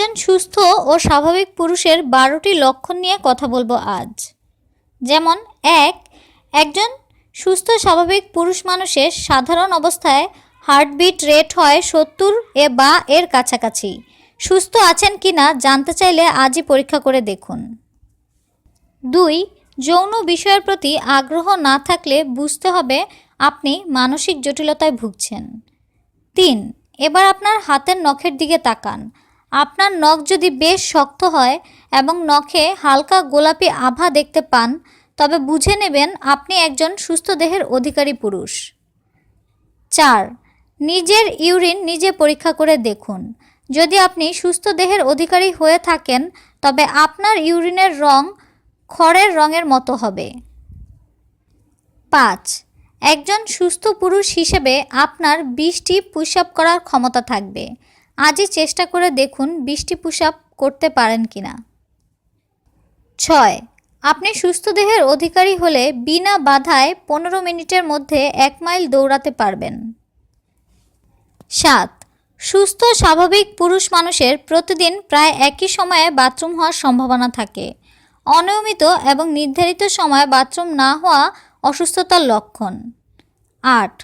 একজন সুস্থ ও স্বাভাবিক পুরুষের বারোটি লক্ষণ নিয়ে কথা বলব আজ। যেমন, এক, একজন সুস্থ স্বাভাবিক পুরুষ মানুষের সাধারণ অবস্থায় হার্টবিট রেট হয় সত্তর এ বা এর কাছাকাছি। সুস্থ আছেন কি না জানতে চাইলে আজই পরীক্ষা করে দেখুন। দুই, যৌন বিষয়ের প্রতি আগ্রহ না থাকলে বুঝতে হবে আপনি মানসিক জটিলতায় ভুগছেন। তিন, এবার আপনার হাতের নখের দিকে তাকান। আপনার নখ যদি বেশ শক্ত হয় এবং নখে হালকা গোলাপি আভা দেখতে পান, তবে বুঝে নেবেন আপনি একজন সুস্থ দেহের অধিকারী পুরুষ। চার, নিজের ইউরিন নিজে পরীক্ষা করে দেখুন। যদি আপনি সুস্থ দেহের অধিকারী হয়ে থাকেন, তবে আপনার ইউরিনের রং খড়ের রঙের মতো হবে। পাঁচ, একজন সুস্থ পুরুষ হিসেবে আপনার বিশটি পুশ আপ করার ক্ষমতা থাকবে। আজই চেষ্টা করে দেখুন বৃষ্টি পুশ আপ করতে পারেন কিনা। ছয়, আপনি সুস্থ দেহের অধিকারী হলে বিনা বাধায় পনেরো মিনিটের মধ্যে এক মাইল দৌড়াতে পারবেন। সাত, সুস্থ স্বাভাবিক পুরুষ মানুষের প্রতিদিন প্রায় একই সময়ে বাথরুম হওয়ার সম্ভাবনা থাকে। অনিয়মিত এবং নির্ধারিত সময়ে বাথরুম না হওয়া অসুস্থতার লক্ষণ। আট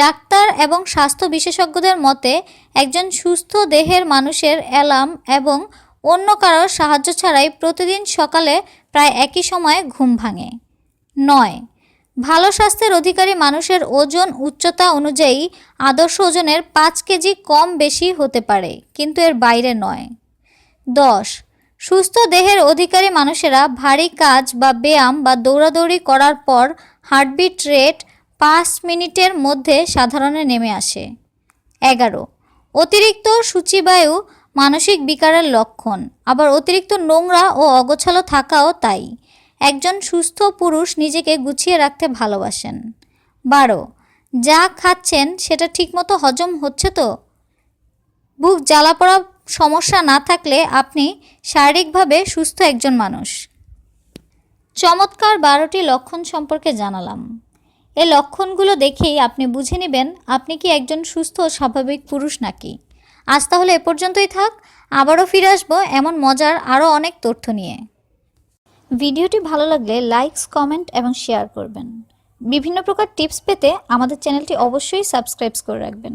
ডাক্তার এবং স্বাস্থ্য বিশেষজ্ঞদের মতে, একজন সুস্থ দেহের মানুষের অ্যালার্ম এবং অন্য কারোর সাহায্য ছাড়াই প্রতিদিন সকালে প্রায় একই সময়ে ঘুম ভাঙে। নয়, ভালো স্বাস্থ্যের অধিকারী মানুষের ওজন উচ্চতা অনুযায়ী আদর্শ ওজনের পাঁচ কেজি কম বেশি হতে পারে, কিন্তু এর বাইরে নয়। দশ, সুস্থ দেহের অধিকারী মানুষেরা ভারী কাজ বা ব্যায়াম বা দৌড়াদৌড়ি করার পর হার্টবিট রেট পাঁচ মিনিটের মধ্যে সাধারণে নেমে আসে। এগারো। অতিরিক্ত সূচিবায়ু মানসিক বিকারের লক্ষণ। আবার অতিরিক্ত নোংরা ও অগোছালো থাকাও তাই। একজন সুস্থ পুরুষ নিজেকে গুছিয়ে রাখতে ভালোবাসেন। বারো। যা খাচ্ছেন সেটা ঠিকমতো হজম হচ্ছে তো? বুক জ্বালা পড়া সমস্যা না থাকলে আপনি শারীরিকভাবে সুস্থ একজন মানুষ। চমৎকার বারোটি লক্ষণ সম্পর্কে জানালাম। এই লক্ষণগুলো দেখেই আপনি বুঝে নেবেন আপনি কি একজন সুস্থ স্বাভাবিক পুরুষ নাকি। আজ তাহলে এ পর্যন্তই থাক, আবারও ফিরে আসব এমন মজার আরও অনেক তথ্য নিয়ে। ভিডিওটি ভালো লাগলে লাইকস কমেন্ট এবং শেয়ার করবেন। বিভিন্ন প্রকার টিপস পেতে আমাদের চ্যানেলটি অবশ্যই সাবস্ক্রাইব করে রাখবেন।